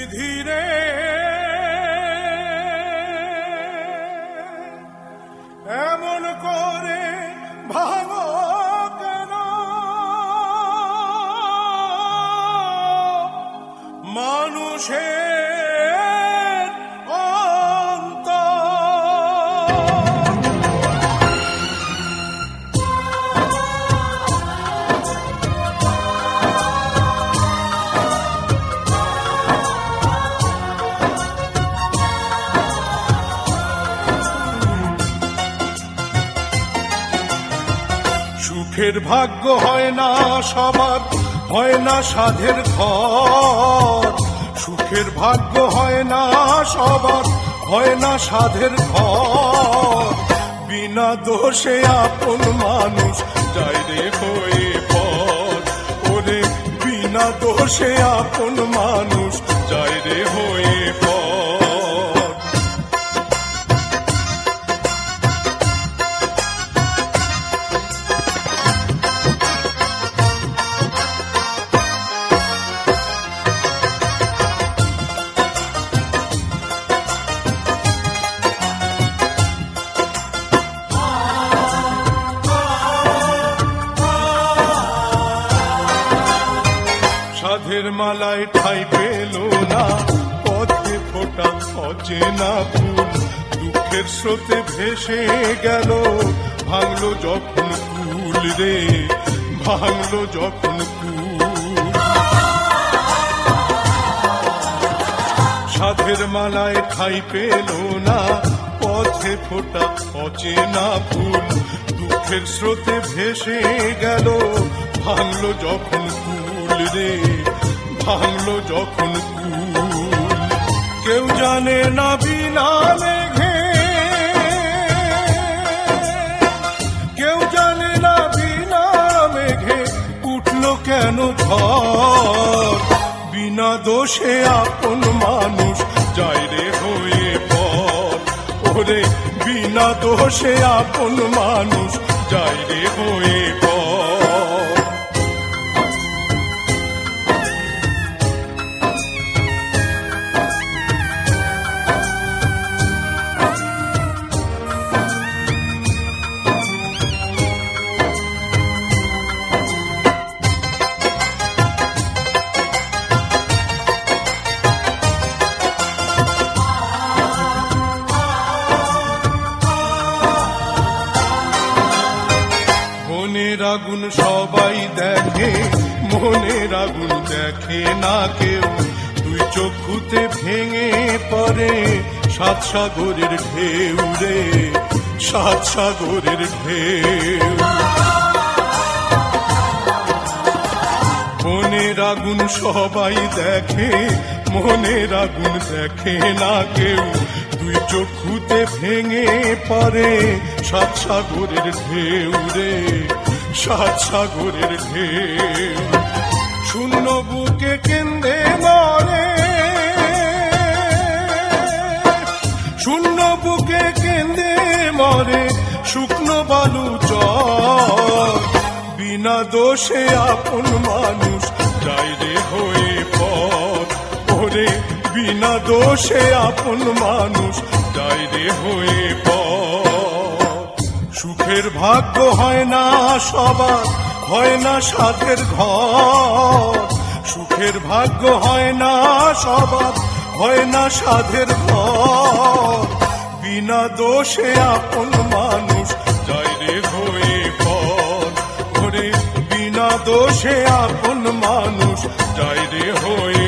বিধিরে এমন করে ভাঙ কেন? মানুষের সুখের ভাগ্য হয় না সবার, হয় না সাধের ঘর। সুখের ভাগ্য হয় না সবার, হয় না সাধের ঘর। বিনা দোষে আপন মানুষ যায় রে হয়ে পর ওরে, বিনা দোষে আপন মানুষ সাধের মালায় ঠাই পেল না। পথে ফোটা অচেনা ফুল, দুঃখের স্রোতে ভেসে গেল। ভাঙলো যখন কুল রে, ভাঙলো যখন সাধের মালায় ঠাই পেল না। পথে ফোটা অচেনা ফুল, দুঃখের স্রোতে ভেসে গেল। ভাঙলো যখন কুল রে ভাঙলো যখন কেউ জানে না বিনা মেঘে কেউ জানে না বিনা মেঘে উঠল কেন ঝড়? বিনা দোষে আপন মানুষ যায় রে হয়ে পর ওরে, বিনা দোষে আপন মানুষ যায় রে হয়ে পর আগুন সবাই দেখে, মনের আগুন দেখে না কেউ। দুই চক্ষুতে ভেঙে পড়ে সাত সাগরের ঢেউ রে, সাত সাগরের ঢেউ। মনের আগুন সবাই দেখে, মনের আগুন দেখে না কেউ। দুই চক্ষুতে ভেঙে পড়ে সাত সাগরের ঢেউ রে। সাত সাগরের ঢেউ। শূন্য বুকে কেন্দ্রে মরে শূন্য বুকে কেন্দ্রে মরে শুকনো বালু চর। বিনা দোষে আপন মানুষ যাই রে হয়ে পর ওরে, বিনা দোষে আপন মানুষ যাই রে হয়ে পর সুখের ভাগ্য হয় না সবার, হয় না সাধের ঘর। সুখের ভাগ্য হয় না সবার, হয় না সাধের ঘর। বিনা দোষে আপন মানুষ যায় রে হয়ে পর বিনা দোষে আপন মানুষ যায় রে হয়ে